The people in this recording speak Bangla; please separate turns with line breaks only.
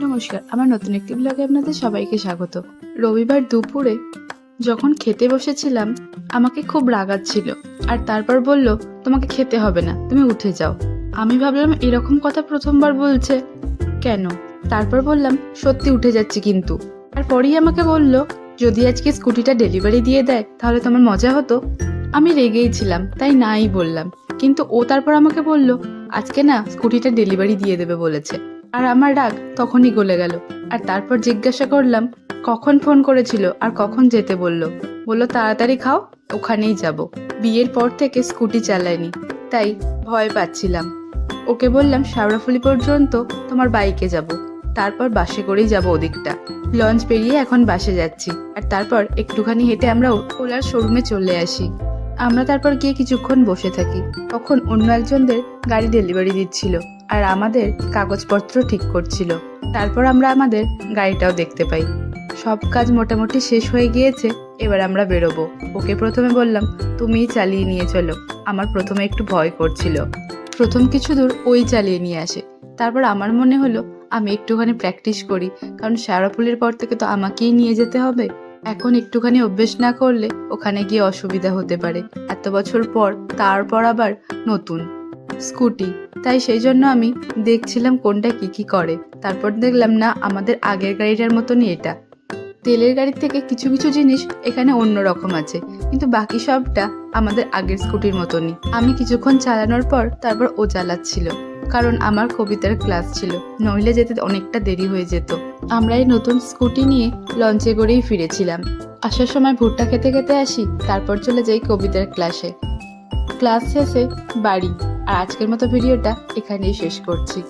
নমস্কার, আমার নতুন একটি ব্লগে আপনাদের সবাইকে স্বাগত। রবিবার দুপুরে যখন খেতে বসেছিলাম, আমাকে খুব রাগাচ্ছিল আর তারপর বলল, তোমাকে খেতে হবে না, তুমি উঠে যাও। আমি ভাবলাম, এরকম কথা প্রথমবার বলছে কেন? তারপর বললাম, সত্যি উঠে যাচ্ছি কিন্তু। আর পরেই আমাকে বলল, যদি আজকে স্কুটিটা ডেলিভারি দিয়ে দেয়, তাহলে তোমার মজা হতো। আমি রেগেই ছিলাম, তাই নাই বললাম। কিন্তু ও তারপর আমাকে বলল, আজকে না, স্কুটিটা ডেলিভারি দিয়ে দেবে বলেছে। আর আমার রাগ তখনই গলে গেল। আর তারপর জিজ্ঞাসা করলাম, কখন ফোন করেছিল আর কখন যেতে বলল? বলল, তাড়াতাড়ি খাও, ওখানেই যাব। বিয়ের পর থেকে স্কুটি চালায়নি, তাই ভয় পাচ্ছিলাম। ওকে বললাম শাওড়াফুলি পর্যন্ত তোমার বাইকে যাব। তারপর বাসে করেই যাব ওদিকটা। লঞ্চ পেরিয়ে এখন বাসে যাচ্ছি। আর তারপর একটুখানি হেঁটে আমরা ওলার শোরুমে চলে আসি। আমরা তারপর গিয়ে কিছুক্ষণ বসে থাকি। তখন অন্য একজনদের গাড়ি ডেলিভারি দিচ্ছিল। আর আমাদের কাগজপত্র ঠিক করছিল। তারপর আমরা আমাদের গাড়িটাও দেখতে পাই। সব কাজ মোটামুটি শেষ হয়ে গিয়েছে, এবার আমরা বেরোবো। ওকে প্রথমে বললাম, তুমিই চালিয়ে নিয়ে চলো। আমার প্রথমে একটু ভয় করছিল। প্রথম কিছু দূর ওই চালিয়ে নিয়ে আসে। তারপর আমার মনে হলো, আমি একটুখানি প্র্যাকটিস করি, কারণ সারাপুলের পর থেকে তো আমাকেই নিয়ে যেতে হবে। এখন একটুখানি অভ্যেস না করলে ওখানে গিয়ে অসুবিধা হতে পারে। এত বছর পর, তারপর আবার নতুন। স্কুটি। তাই সেই জন্য আমি দেখছিলাম কোনটা কি কি করে। তারপর দেখলাম, না, আমাদের আগের গাড়িটার মতনই এটা। তেলের গাড়ির থেকে কিছু কিছু জিনিস এখানে অন্য রকম আছে, কিন্তু বাকি সবটা আমাদের আগের স্কুটির মতনই। আমি কিছুক্ষণ চালানোর পর তারপর ও চালাচ্ছিল, কারণ আমার কবিতার ক্লাস ছিল, নইলে যেতে অনেকটা দেরি হয়ে যেত। আমরা এই নতুন স্কুটি নিয়ে লঞ্চে করেই ফিরেছিলাম। আসার সময় ভুট্টা খেতে খেতে আসি, তারপর চলে যাই কবিতার ক্লাসে। ক্লাস শেষে বাড়ি। আর আজকের মতো ভিডিওটা এখানেই শেষ করছি।